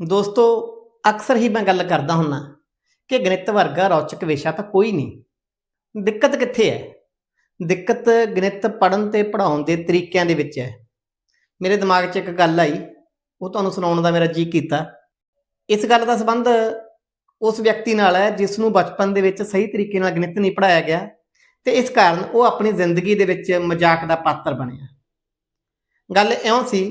ਦੋਸਤੋ, ਅਕਸਰ ਹੀ ਮੈਂ ਗੱਲ ਕਰਦਾ ਹੁੰਨਾ ਕਿ ਗਣਿਤ ਵਰਗਾ ਰੌਚਕ ਵਿਸ਼ਾ ਤਾਂ ਕੋਈ ਨਹੀਂ। ਦਿੱਕਤ ਕਿੱਥੇ ਹੈ ਦਿੱਕਤ ਗਣਿਤ ਪੜਨ ਤੇ ਪੜਾਉਣ ਦੇ ਤਰੀਕਿਆਂ ਦੇ ਵਿੱਚ ਹੈ ਮੇਰੇ ਦਿਮਾਗ 'ਚ ਇੱਕ ਗੱਲ ਆਈ, ਉਹ ਤੁਹਾਨੂੰ ਸੁਣਾਉਣ ਦਾ ਮੇਰਾ ਜੀ ਕੀਤਾ। ਇਸ ਗੱਲ ਦਾ ਸੰਬੰਧ ਉਸ ਵਿਅਕਤੀ ਨਾਲ ਹੈ ਜਿਸ ਨੂੰ ਬਚਪਨ ਦੇ ਵਿੱਚ ਸਹੀ ਤਰੀਕੇ ਨਾਲ ਗਣਿਤ ਨਹੀਂ ਪੜਾਇਆ ਗਿਆ ਤੇ ਇਸ ਕਾਰਨ ਉਹ ਆਪਣੀ ਜ਼ਿੰਦਗੀ ਦੇ ਵਿੱਚ ਮਜ਼ਾਕ ਦਾ ਪਾਤਰ ਬਣਿਆ। ਗੱਲ ਇਉਂ ਸੀ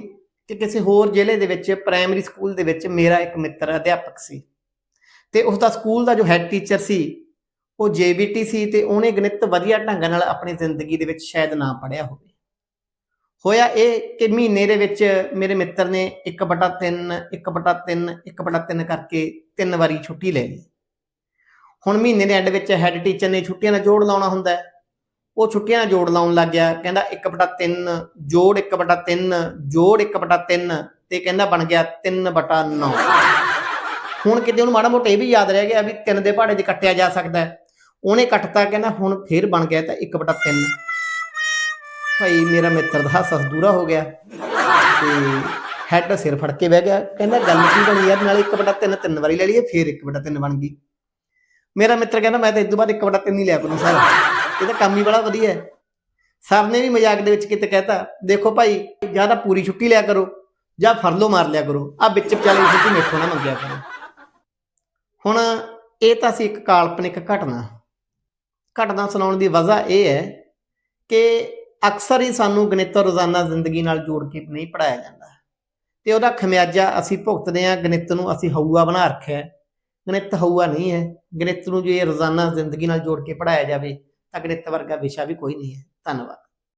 ਕਿ ਕਿਸੇ ਹੋਰ ਜ਼ਿਲ੍ਹੇ ਦੇ ਵਿੱਚ ਪ੍ਰਾਇਮਰੀ ਸਕੂਲ ਦੇ ਵਿੱਚ ਮੇਰਾ ਇੱਕ ਮਿੱਤਰ ਅਧਿਆਪਕ ਸੀ। ਤੇ ਉਸ ਦਾ ਸਕੂਲ ਦਾ ਜੋ ਹੈੱਡ ਟੀਚਰ ਸੀ, ਉਹ ਜੇਬੀਟੀ ਸੀ ਤੇ ਉਹਨੇ ਗਣਿਤ ਵਧੀਆ ਢੰਗ ਨਾਲ ਆਪਣੀ ਜ਼ਿੰਦਗੀ ਦੇ ਵਿੱਚ ਸ਼ਾਇਦ ਨਾ ਪੜਿਆ ਹੋਵੇ। ਹੋਇਆ ਇਹ ਕਿ ਮਹੀਨੇ ਦੇ ਵਿੱਚ ਮੇਰੇ ਮਿੱਤਰ ਨੇ 1/3 1/3 1/3 ਕਰਕੇ ਤਿੰਨ ਵਾਰੀ ਛੁੱਟੀ ਲੈ ਲਈ। ਹੁਣ ਮਹੀਨੇ ਦੇ ਐਂਡ ਵਿੱਚ ਹੈੱਡ ਟੀਚਰ ਨੇ ਛੁੱਟੀਆਂ ਦਾ ਜੋੜ ਲਾਉਣਾ ਹੁੰਦਾ ਹੈ। ਉਹ ਛੁੱਟੀਆਂ ਦਾ ਜੋੜ ਲਾਉਣ ਲੱਗ ਗਿਆ। ਕਹਿੰਦਾ 1/3 ਜੋੜ 1/3 ਜੋੜ 1/3 ਤੇ ਕਹਿੰਦਾ ਬਣ ਗਿਆ 3/9 ਹੁਣ ਕਿਤੇ ਉਹਨੂੰ ਮਾੜਾ ਮੋਟਾ ਇਹ ਵੀ ਯਾਦ ਰਹਿ ਗਿਆ ਵੀ ਤਿੰਨ ਦੇ ਪਹਾੜੇ 'ਚ ਕੱਟਿਆ ਜਾ ਸਕਦਾ ਉਹਨੇ ਕੱਟਤਾ, ਕਹਿੰਦਾ ਹੁਣ ਫੇਰ ਬਣ ਗਿਆ ਤਾਂ 1/3 ਭਾਈ ਮੇਰਾ ਮਿੱਤਰ ਦਾ ਹਾਸਾ ਦੂਰਾ ਹੋ ਗਿਆ। ਤੇ ਹੈਡ ਸਿਰ ਫੜ ਕੇ ਬਹਿ ਗਿਆ। ਕਹਿੰਦਾ ਗੱਲ ਕੀ ਬਣੀ ਯਾਰ, ਨਾਲ 1/3 ਤਿੰਨ ਵਾਰੀ ਲੈ ਲਈਏ, ਫੇਰ 1/3 ਬਣ ਗਈ। ਮੇਰਾ ਮਿੱਤਰ ਕਹਿੰਦਾ, ਮੈਂ ਤਾਂ ਇਸ ਤੋਂ ਬਾਅਦ 1/3 ਹੀ ਲਿਆ ਕਰੂੰ ਸਰ। ਇਹ ਤਾਂ ਕੰਮ ਹੀ ਬੜਾ ਵਧੀਆ ਹੈ। ਸਰ ਨੇ ਵੀ ਮਜ਼ਾਕ ਦੇ ਵਿੱਚ ਕਿਤੇ ਕਹਿਤਾ, ਦੇਖੋ ਭਾਈ, ਜਾਂ ਤਾਂ ਪੂਰੀ ਛੁੱਟੀ ਲਿਆ ਕਰੋ, ਜਾਂ ਫਰਲੋ ਮਾਰ ਲਿਆ ਕਰੋ ਆ ਵਿੱਚ ਵਿਚਾਲੇ ਛੁੱਟੀ ਮੇਥੋਂ ਨਾ ਮੰਗਿਆ ਕਰੋ। ਹੁਣ ਇਹ ਤਾਂ ਸੀ ਇੱਕ ਕਾਲਪਨਿਕ ਘਟਨਾ। ਘਟਨਾ ਸੁਣਾਉਣ ਦੀ ਵਜ੍ਹਾ ਇਹ ਹੈ ਕਿ ਅਕਸਰ ਹੀ ਸਾਨੂੰ ਗਣਿਤ ਰੋਜ਼ਾਨਾ ਜ਼ਿੰਦਗੀ ਨਾਲ ਜੋੜ ਕੇ ਨਹੀਂ ਪੜਾਇਆ ਜਾਂਦਾ। ਤੇ ਉਹਦਾ ਖਮਿਆਜਾ ਅਸੀਂ ਭੁਗਤਦੇ ਹਾਂ, ਗਣਿਤ ਨੂੰ ਅਸੀਂ ਹਊਆ ਬਣਾ ਰੱਖਿਆ ਗਣਿਤ ਹਊਆ ਨਹੀਂ ਹੈ। ਗਣਿਤ ਨੂੰ ਜੇ ਰੋਜ਼ਾਨਾ ਜ਼ਿੰਦਗੀ ਨਾਲ ਜੋੜ ਕੇ ਪੜਾਇਆ ਜਾਵੇ ਤਾਂ ਗਣਿਤ ਵਰਗਾ ਵਿਸ਼ਾ ਵੀ ਕੋਈ ਨਹੀਂ ਹੈ। ਧੰਨਵਾਦ।